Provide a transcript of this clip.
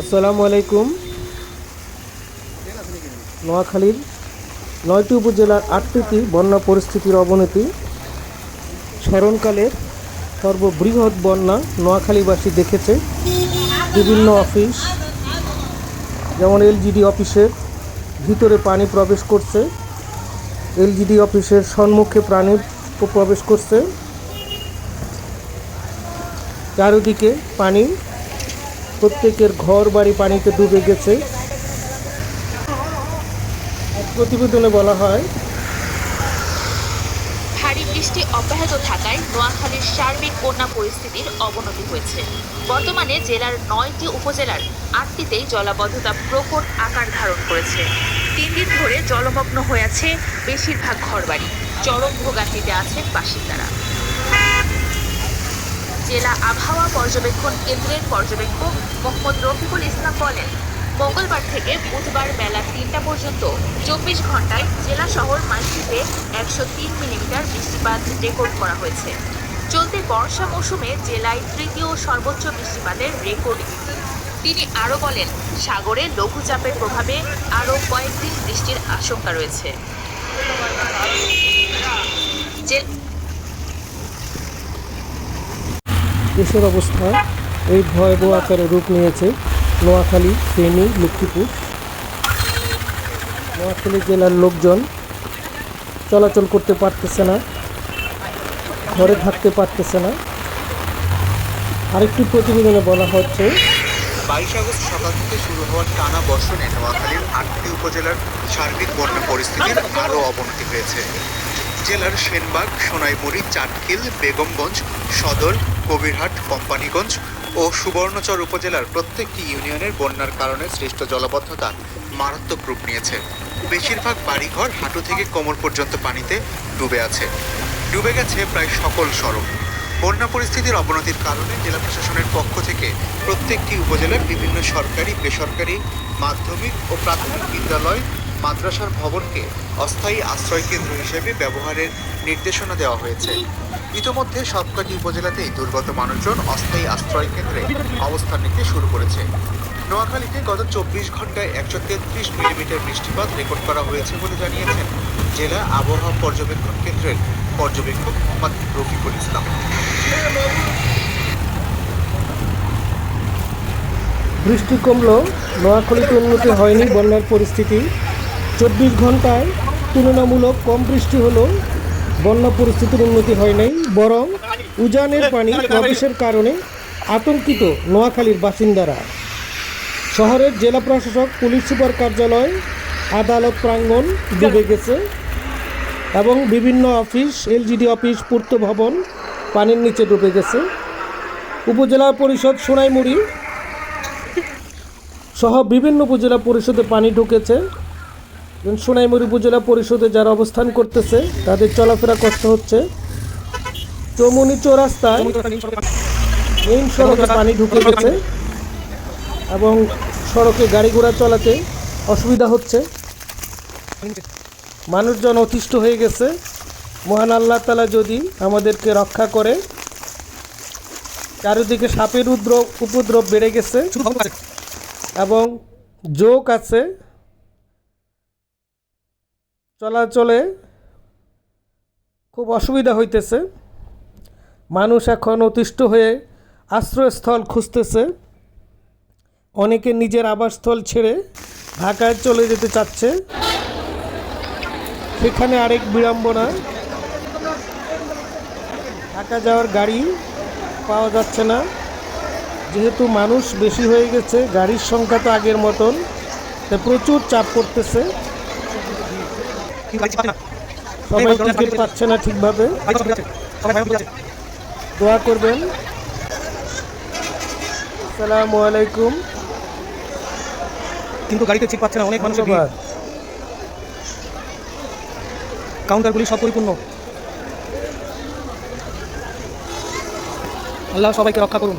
আসসালামু আলাইকুম। নোয়াখালীর নয়টি উপজেলার আটটিতে বন্যা পরিস্থিতির অবনতি, স্মরণকালের সর্ববৃহৎ বন্যা নোয়াখালীবাসী দেখেছে। বিভিন্ন অফিস, যেমন এলজিডি অফিসের ভিতরে পানি প্রবেশ করছে, এলজিডি অফিসের সম্মুখে প্রাণী প্রবেশ করছে। চারিদিকে পানি প্রত্যেকের ঘর, বাড়ি পানিতে ডুবে গেছে। প্রতিবেদনে বলা হয়, ভারী বৃষ্টি অব্যাহত থাকায় নোয়াখালীর সার্বিক বন্যা পরিস্থিতির অবনতি হয়েছে। বর্তমানে জেলার নয়টি উপজেলার আটটিতেই জলাবদ্ধতা প্রকট আকার ধারণ করেছে। তিন দিন ধরে জলমগ্ন হয়ে আছে বেশিরভাগ ঘরবাড়ি। চরম ভোগান্তিতে আছেন বাসিন্দারা। জেলা আবহাওয়া পর্যবেক্ষণ কেন্দ্রের পর্যবেক্ষক মোহাম্মদ রফিকুল ইসলাম বলেন, মঙ্গলবার থেকে বুধবার বেলা তিনটা পর্যন্ত চব্বিশ ঘন্টায় জেলা শহর মাইথিতে একশো তিন মিলিমিটার বৃষ্টিপাত রেকর্ড করা হয়েছে চলতি বর্ষা মৌসুমে জেলায় তৃতীয় সর্বোচ্চ বৃষ্টিপাতের রেকর্ড এটি। তিনি আরও বলেন, সাগরে লঘুচাপের প্রভাবে আরও কয়েকদিন বৃষ্টির আশঙ্কা রয়েছে জেলা দেশের অবস্থা। এই ভয়াবহ আকারে রূপ নিয়েছে নোয়াখালী, ফেনী, লক্ষ্মীপুর। নোয়াখালী জেলার লোকজন চলাচল করতে পারতেছে না, ঘরে থাকতে পারতেছে না। আরেকটি প্রতিবেদনে বলা হচ্ছে, বাইশ আগস্ট সকাল থেকে শুরু হওয়া টানা বর্ষণে নোয়াখালীর আটটি উপজেলার সার্বিক বন্যা পরিস্থিতির আরও অবনতি হয়েছে। জেলার সেনবাগ, সোনাইমুড়ি, চাটখিল, বেগমগঞ্জ, সদর কবিরহাট, কোম্পানিগঞ্জ ও সুবর্ণচর উপজেলার প্রত্যেকটি ইউনিয়নের বন্যার কারণে সৃষ্ট জলাবদ্ধতা মারাত্মক রূপ নিয়েছে। বেশিরভাগ বাড়িঘর হাঁটু থেকে কোমর পর্যন্ত পানিতে ডুবে আছে। ডুবে গেছে প্রায় সকল সড়ক। বন্যা পরিস্থিতির অবনতির কারণে জেলা প্রশাসনের পক্ষ থেকে প্রত্যেকটি উপজেলার বিভিন্ন সরকারি, বেসরকারি, মাধ্যমিক ও প্রাথমিক বিদ্যালয়, মাদ্রাসার ভবনকে অস্থায়ী আশ্রয় কেন্দ্র হিসেবে ব্যবহারের নির্দেশনা দেওয়া হয়েছে। ইতোমধ্যে সবকটি উপজেলাতেই দুর্গত মানুষজন অস্থায়ী আশ্রয় কেন্দ্রে অবস্থান নিতে শুরু করেছে। নোয়াখালীতে গত চব্বিশ ঘন্টায় একশো তেত্রিশ মিলিমিটার বৃষ্টিপাত রেকর্ড করা হয়েছে বলে জানিয়েছেন জেলা আবহাওয়া পর্যবেক্ষণ কেন্দ্রের পর্যবেক্ষক মোহাম্মদ রফিকুল ইসলাম। বৃষ্টি কমলেও নোয়াখালীতে উন্নতি হয়নি বন্যার পরিস্থিতি। চব্বিশ ঘন্টায় তুলনামূলক কম বৃষ্টি হলেও বন্যা পরিস্থিতির উন্নতি হয় নাই বরং উজানের পানি প্রবেশের কারণে আতঙ্কিত নোয়াখালীর বাসিন্দারা। শহরের জেলা প্রশাসক পুলিশ সুপার কার্যালয় আদালত প্রাঙ্গণ ডুবে গেছে এবং বিভিন্ন অফিস এলজিডি অফিস পূর্ত ভবন পানির নিচে ডুবে গেছে। উপজেলা পরিষদ সোনাইমুড়ি সহ বিভিন্ন উপজেলা পরিষদে পানি ঢুকেছে। সোনাইমুড়ি উপজেলা পরিষদে যারা অবস্থান করতেছে, তাদের চলাফেরা কষ্ট হচ্ছে। চৌমনি চৌরাস্তায় মেইন সড়কে পানি ঢুকে গেছে এবং সড়কে গাড়ি ঘোড়া চলাতে অসুবিধা হচ্ছে। মানুষজন অতিষ্ঠ হয়ে গেছে। মহান আল্লাহ তালা যদি আমাদেরকে রক্ষা করে, চারিদিকে সাপের উদ্রব উপদ্রব বেড়ে গেছে এবং যোগ আছে। চলাচলে খুব অসুবিধা হইতেছে। মানুষ এখন অতিষ্ঠ হয়ে আশ্রয়স্থল খুঁজতেছে। অনেকে নিজের আবাসস্থল ছেড়ে ঢাকায় চলে যেতে চাচ্ছে। সেখানে আরেক বিড়ম্বনা। ঢাকা যাওয়ার গাড়ি পাওয়া যাচ্ছে না। যেহেতু মানুষ বেশি হয়ে গেছে, গাড়ির সংখ্যা তো আগের মতন। তাই প্রচুর চাপ পড়তেছে। সবাই টিকিট পাচ্ছে না ঠিকভাবে? দোয়া করবেন। আসসালামু আলাইকুম। কিন্তু গাড়িতে সিট পাচ্ছে না অনেক মানুষের ভিড়। কাউন্টারগুলি সব পরিপূর্ণ আল্লাহ সবাইকে রক্ষা করুন।